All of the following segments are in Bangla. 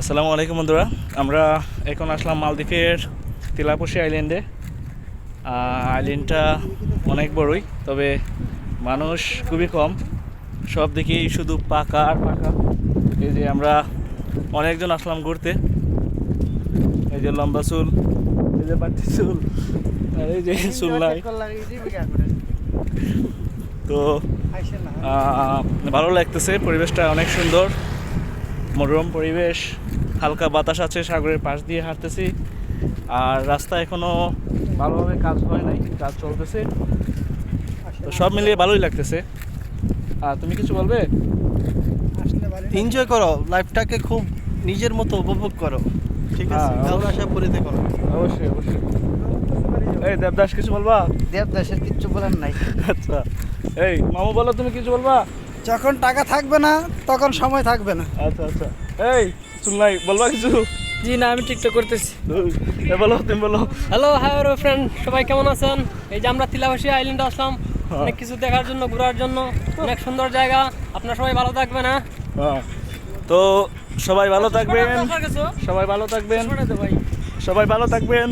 আসসালামু আলাইকুম বন্ধুরা। আমরা এখন আসলাম মালদ্বীপের তিলাপসি আইল্যান্ডে। আইল্যান্ডটা অনেক বড়ই তবে মানুষ খুবই কম। সব দিকেই শুধু পাকা আর পাকা। এই যে আমরা অনেকজন আসলাম ঘুরতে। এই যে লম্বা চুল এই যে বাটি চুল আর এই যে চুল নাই। তো ভালো লাগতেছে পরিবেশটা অনেক সুন্দর মনোরম পরিবেশ। হালকা বাতাস আছে সাগরের পাশ দিয়ে হাঁটতেছি। আর রাস্তা এখনও ভালোভাবে কাজ হয় নাই কাজ চলতেছে। তো সব মিলিয়ে ভালোই লাগতেছে। আর তুমি কিছু বলবে? এনজয় করো লাইফটাকে খুব নিজের মতো উপভোগ করো। ঠিক আছে? হ্যাঁ, ভালো আশা পরিতে করো অবশ্যই অবশ্যই। এই দেবদাস কিছু বলবা? দেবদাসের কিচ্ছু বলার নাই। আচ্ছা। এই মামু বলো তুমি কিছু বলবা? যখন টাকা থাকবে না তখন সময় থাকবে না। আচ্ছা আচ্ছা। এই শুনলাই বলবা কিছু? জি না আমি টিকটক করতেছি। বলো তুমি বলো। হ্যালো হাই ওর ফ্রেন্ড সবাই কেমন আছেন? এই যে আমরা তিলাবাসী আইল্যান্ডে আসলাম হ্যাঁ। অনেক কিছু দেখার জন্য ঘোরার জন্য অনেক সুন্দর জায়গা। আপনারা সবাই ভালো থাকবেন হ্যাঁ? হ্যাঁ। তো সবাই ভালো থাকবেন। সবাই ভালো থাকবেন। সবাই ভালো থাকবেন।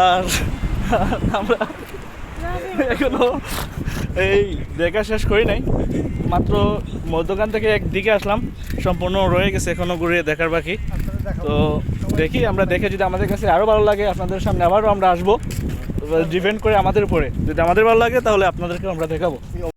আর আমরা এখনও এই দেখা শেষ করি নাই। মাত্র মধ্যখান থেকে একদিকে আসলাম, সম্পূর্ণ রয়ে গেছে, এখনও ঘুরে দেখার বাকি। তো দেখি, আমরা দেখে যদি আমাদের কাছে আরও ভালো লাগে, আপনাদের সামনে আবারও আমরা আসব। ডিপেন্ড করে আমাদের উপরে। যদি আমাদের ভালো লাগে, তাহলে আপনাদেরকেও আমরা দেখাবো।